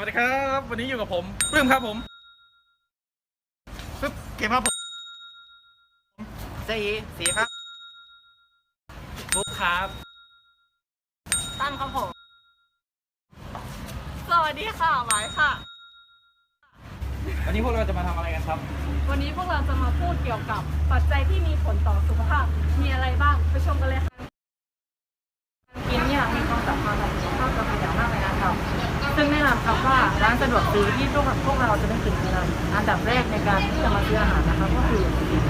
วัสดีครับ วันนี้อยู่กับผมปลื้มครับผมปึ๊บเกมครับผมเจอีสีครับบุ๊คครับ ตั้มครับผม สวัสดีค่ะหมายค่ะ วันนี้พวกเราจะมาทำอะไรกันครับ วันนี้พวกเราจะมาพูดเกี่ยวกับปัจจัยที่มีผลต่อสุขภาพ มีอะไรบ้าง ไปชมกันเลยค่ะ ซึ่งแนะนำครับว่าร้านสะดวกซื้อที่พวกพวกเราจะได้กินกันอันดับแรกในการที่จะมาซื้ออาหารนะครับก็คือ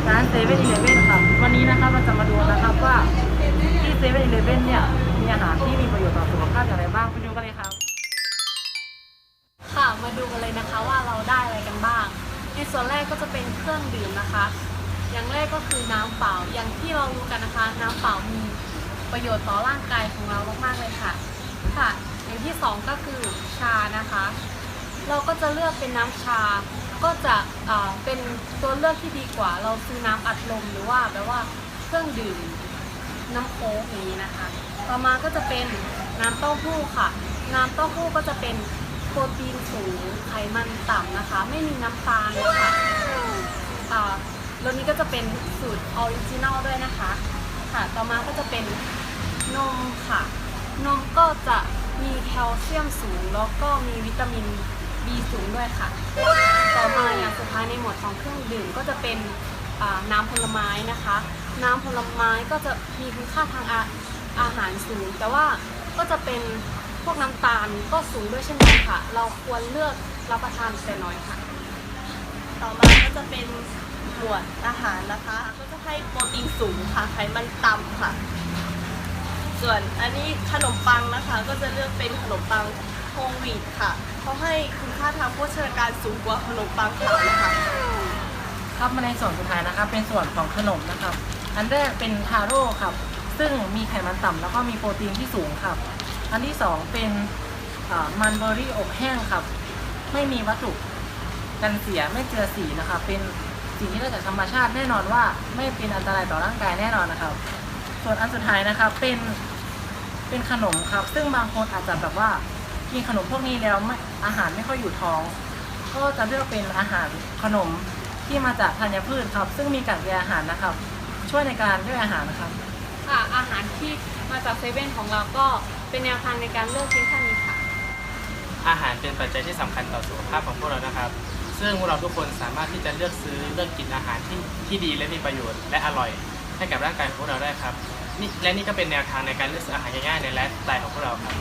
ร้านเซเว่นอีเลฟเว่นครับวันนี้นะครับเราจะมาดูนะครับว่าที่เซเว่นอีเลฟเว่นเนี่ยมีอาหารที่มีประโยชน์ต่อสุขภาพอย่างไรบ้างไปดูกันเลยครับ ค่ะมาดูกันเลยนะคะว่าเราได้อะไรกันบ้าง ในส่วนแรกก็จะเป็นเครื่องดื่มนะคะ อย่างแรกก็คือน้ำเปล่าอย่างที่เรารู้กันนะคะ น้ำเปล่ามีประโยชน์ต่อร่างกายของเรามากๆเลยค่ะค่ะ อย่างที่สองก็คือชานะคะ เราก็จะเลือกเป็นน้ำชา ก็จะเป็นตัวเลือกที่ดีกว่า เราซื้อน้ำอัดลมหรือว่าแบบว่าเครื่องดื่มน้ำโค้กนี้นะคะ ต่อมาก็จะเป็นน้ำเต้าหู้ค่ะ น้ำเต้าหู้ก็จะเป็นโปรตีนสูงไขมันต่ำนะคะ ไม่มีน้ำตาลเลยค่ะอ่ารสนี้ก็จะเป็นสูตรออริจินัลด้วยนะคะ ค่ะ ต่อมาก็จะเป็นนมค่ะ นมก็จะ มีแคลเซียมสูงแล้วก็มีวิตามิน B สูงด้วยค่ะ ต่อมาอย่างสุดท้ายในหมวดของเครื่องดื่มก็จะเป็นน้ำผลไม้นะคะ น้ำผลไม้ก็จะมีคุณค่าทางอาอาหารสูง แต่ว่าก็จะเป็นพวกน้ำตาลก็สูงด้วยเช่นกันค่ะ เราควรเลือกรับประทานแต่น้อยค่ะ ต่อมาก็จะเป็นหมวดอาหารนะคะ ก็จะให้โปรตีนสูงค่ะไขมันต่ำค่ะ ส่วนอันนี้ขนมปังนะคะ ก็จะเลือกเป็นขนมปังโฮลวีตค่ะเขาให้คุณค่าทางโภชนาการสูงกว่าขนมปังขาวนะคะครับมาในส่วนสุดท้ายนะครับเป็นส่วนของขนมนะครับ อันแรกเป็นทาโร่ครับ ซึ่งมีไขมันต่ำแล้วก็มีโปรตีนที่สูงครับ อันที่สองเป็นมันเบอร์รี่อบแห้งครับ ไม่มีวัตถุกันเสียไม่เจือสีนะครับ เป็นสิ่งที่ได้จากธรรมชาติแน่นอนว่า ไม่เป็นอันตรายต่อร่างกายแน่นอนนะครับ ส่วนอันสุดท้ายนะครับเป็นเป็นขนมครับ ซึ่งบางคนอาจจะแบบว่ากินขนมพวกนี้แล้วไม่อาหารไม่ค่อยอยู่ท้อง ก็จะเลือกเป็นอาหารขนมที่มาจากธัญพืชครับ ซึ่งมีกากใยอาหารนะครับ ช่วยในการย่อยอาหารนะครับค่ะอาหารที่มาจากเซเว่นของเราก็เป็นแนวทางในการเลือกเพียงเท่านี้ค่ะ อาหารเป็นปัจจัยที่สำคัญต่อสุขภาพของพวกเรานะครับ ซึ่งพวกเราทุกคนสามารถที่จะเลือกซื้อเลือกกินอาหารที่ที่ดีและมีประโยชน์และอร่อย ให้กับร่างกายของพวกเราได้ครับนี่และนี่ก็เป็นแนวทางในการเลือกซื้ออาหารง่ายๆในไลฟ์สไตล์ของพวกเราครับ